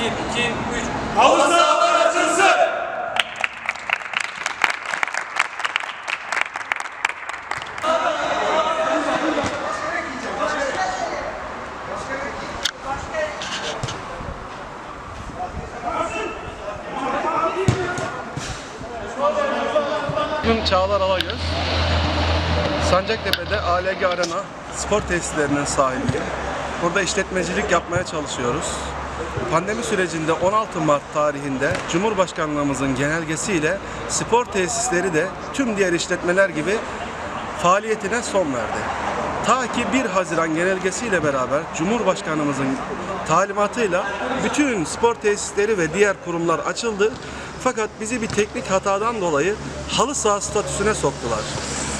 1, 2, 3. Havuz sahalar açılsın. Çağlar Alagöz. Sancaktepe'de ALG Arena spor tesislerinin sahibi. Burada işletmecilik yapmaya çalışıyoruz. Pandemi sürecinde 16 Mart tarihinde Cumhurbaşkanlığımızın genelgesiyle spor tesisleri de tüm diğer işletmeler gibi faaliyetine son verdi. Ta ki 1 Haziran genelgesiyle beraber Cumhurbaşkanımızın talimatıyla bütün spor tesisleri ve diğer kurumlar açıldı. Fakat bizi bir teknik hatadan dolayı halı saha statüsüne soktular.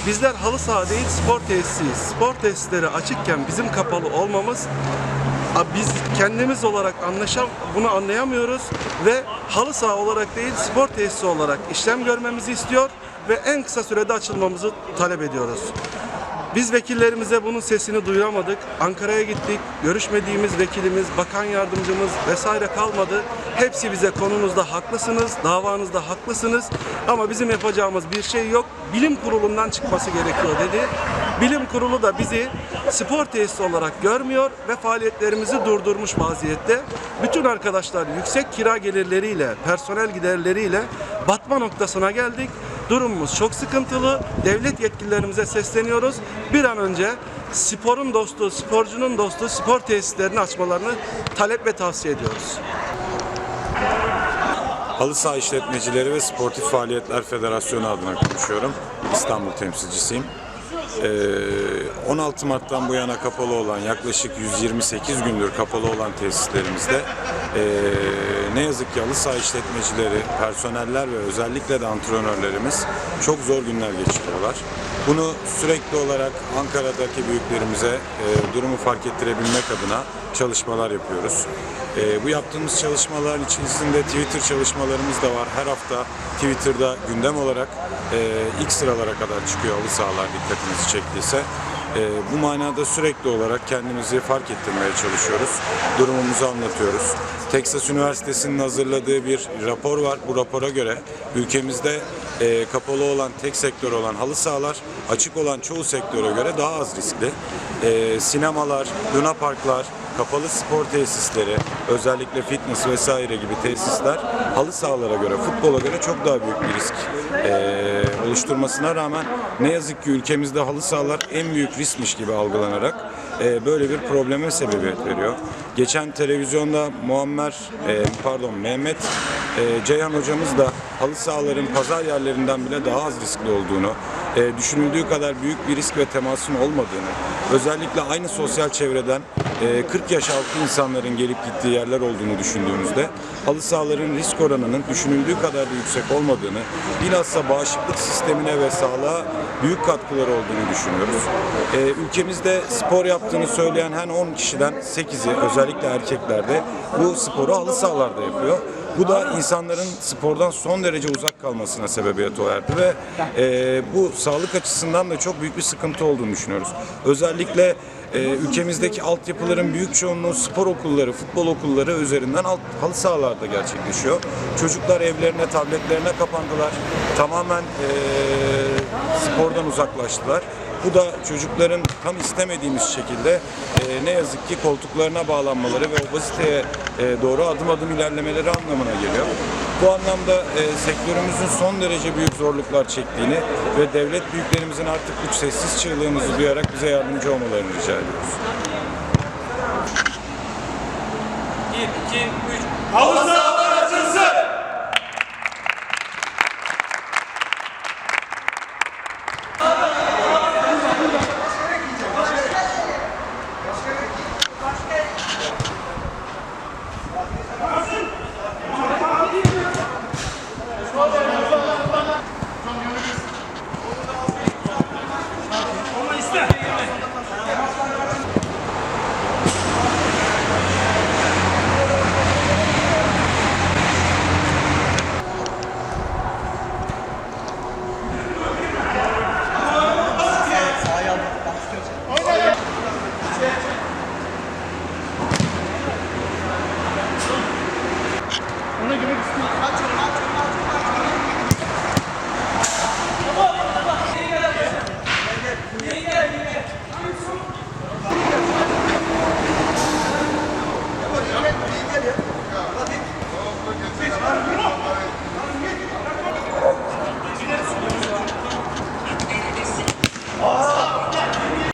Bizler halı saha değil spor tesisiyiz. Spor tesisleri açıkken bizim kapalı olmamız biz kendimiz olarak anlaşam bunu anlayamıyoruz ve halı saha olarak değil spor tesisi olarak işlem görmemizi istiyor ve en kısa sürede açılmamızı talep ediyoruz. Biz vekillerimize bunun sesini duyuramadık. Ankara'ya gittik. Görüşmediğimiz vekilimiz, bakan yardımcımız vesaire kalmadı. Hepsi bize konunuzda haklısınız, davanızda haklısınız ama bizim yapacağımız bir şey yok. Bilim kurulundan çıkması gerekiyor dedi. Bilim kurulu da bizi spor tesisi olarak görmüyor ve faaliyetlerimizi durdurmuş vaziyette. Bütün arkadaşlar yüksek kira gelirleriyle, personel giderleriyle batma noktasına geldik. Durumumuz çok sıkıntılı. Devlet yetkililerimize sesleniyoruz. Bir an önce sporun dostu, sporcunun dostu spor tesislerini açmalarını talep ve tavsiye ediyoruz. Halı saha işletmecileri ve Sportif Faaliyetler Federasyonu adına konuşuyorum. İstanbul temsilcisiyim. Ee, 16 Mart'tan bu yana kapalı olan yaklaşık 128 gündür kapalı olan tesislerimizde ee, ne yazık ki halı saha işletmecileri, personeller ve özellikle de antrenörlerimiz çok zor günler geçiriyorlar. Bunu sürekli olarak Ankara'daki büyüklerimize e, durumu fark ettirebilmek adına çalışmalar yapıyoruz. E, bu yaptığımız çalışmaların içerisinde Twitter çalışmalarımız da var. Her hafta Twitter'da gündem olarak e, ilk sıralara kadar çıkıyor halı sahalar dikkatinizi çektiyse. E, bu manada sürekli olarak kendimizi fark ettirmeye çalışıyoruz. Durumumuzu anlatıyoruz. Texas Üniversitesi'nin hazırladığı bir rapor var. Bu rapora göre ülkemizde e, kapalı olan tek sektör olan halı sahalar açık olan çoğu sektöre göre daha az riskli. E, sinemalar, luna parklar, kapalı spor tesisleri, özellikle fitness vesaire gibi tesisler halı sahalara göre, futbola göre çok daha büyük bir risk e, oluşturmasına rağmen ne yazık ki ülkemizde halı sahalar en büyük riskmiş gibi algılanarak e, böyle bir probleme sebebiyet veriyor. Geçen televizyonda Muammer, e, pardon Mehmet e, Ceyhan hocamız da halı sahaların pazar yerlerinden bile daha az riskli olduğunu, e, düşünüldüğü kadar büyük bir risk ve temasın olmadığını, özellikle aynı sosyal çevreden e, 40 yaş altı insanların gelip gittiği yerler olduğunu düşündüğümüzde halı sahaların risk oranının düşünüldüğü kadar da yüksek olmadığını, bilhassa bağışıklık sistemine ve sağlığa büyük katkıları olduğunu düşünüyoruz. E, ülkemizde spor yaptığını söyleyen her 10 kişiden 8'i özellikle erkeklerde bu sporu halı sahalarda yapıyor. Bu da insanların spordan son derece uzak kalmasına sebebiyet verdi ve e, bu sağlık açısından da çok büyük bir sıkıntı olduğunu düşünüyoruz. Özellikle e, ülkemizdeki altyapıların büyük çoğunluğu spor okulları, futbol okulları üzerinden alt, halı sahalarda gerçekleşiyor. Çocuklar evlerine, tabletlerine kapandılar. Tamamen e, spordan uzaklaştılar. Bu da çocukların tam istemediğimiz şekilde e, ne yazık ki koltuklarına bağlanmaları ve obeziteye e, doğru adım adım ilerlemeleri anlamına geliyor. Bu anlamda e, sektörümüzün son derece büyük zorluklar çektiğini ve devlet büyüklerimizin artık bu sessiz çığlığımızı duyarak bize yardımcı olmalarını rica ediyoruz. 1, 2, 3. Halı saha